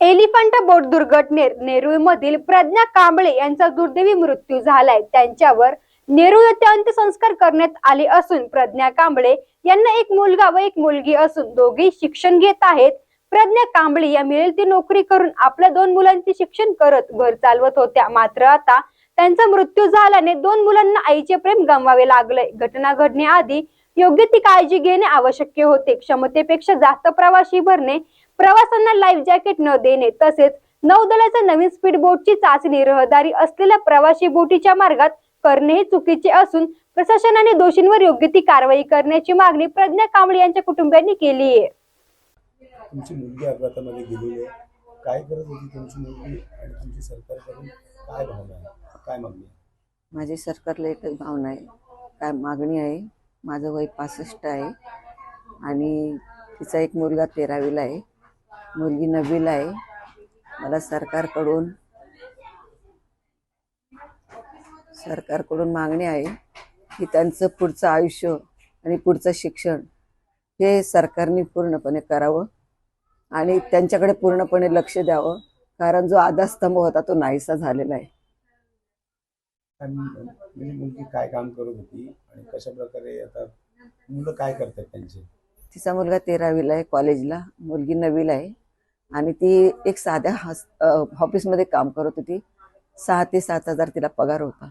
Elephant बोट दुर्घटनेत नेरूळमधील प्रज्ञा कांबळे यांचा दुर्दैवी मृत्यू झालाय. त्यांच्यावर नेरूळ येथे अंत्यसंस्कार करण्यात आले असून प्रज्ञा कांबळे यांना एक मुलगा व एक मुलगी असून दोघे शिक्षण घेत आहेत. प्रज्ञा कांबळे या मिळेल ती नोकरी करून आपल्या दोन मुलांचे शिक्षण करत घर चालवत होत्या. मात्र आता त्यांचा मृत्यू झाल्याने दोन मुलांना आईचे प्रेम गमवावे लागले घटना घडण्याआधी योग्य ती काळजी घेणे आवश्यक होते. क्षमतेपेक्षा जास्त प्रवासी भरणे प्रवाशांना लाईफ जॅकेट न देणे तसेच नौदलाच्या नवीन स्पीड बोटची चाचणी रहदारी असलेल्या प्रवासी बोटीच्या मार्गात करणे हे चुकीचे असून प्रशासनाने दोषींवर योग्य ती कारवाई करण्याची मागणी प्रज्ञा कांबळे यांच्या कुटुंबियांनी केली आहे. तुमची मुलगी अपघातामध्ये गेलेली आहे. काय करत होती तुमची मुलगी आणि तुमची सरकारकडून काय भावना आहे? काय मागणी आहे? माझी सरकारला एकच भावना आहे. काय मागणी आहे? माझं वय पासष्ट आहे आणि तिचा एक मुलगा तेरावीला आहे. मुलगी नववीला आहे. मला सरकारकडून सरकारकडून मागणी आहे की त्यांचं पुढचं आयुष्य आणि पुढचं शिक्षण हे सरकारने पूर्णपणे करावं आणि त्यांच्याकडे पूर्णपणे लक्ष द्यावं. कारण जो आधारस्तंभ होता तो नाहीसा झालेला आहे. म्हणजे मुलगी काय काम करत होती आणि कशा प्रकारे आता मुलं काय करतात त्यांचे? तिचा मुलगा तेरावीला आहे कॉलेजला. मुलगी नववीला आहे. आणि ती एक साध्या हॉस ऑफिसमध्ये काम करत होती. सहा ते सात हजार तिला पगार होता.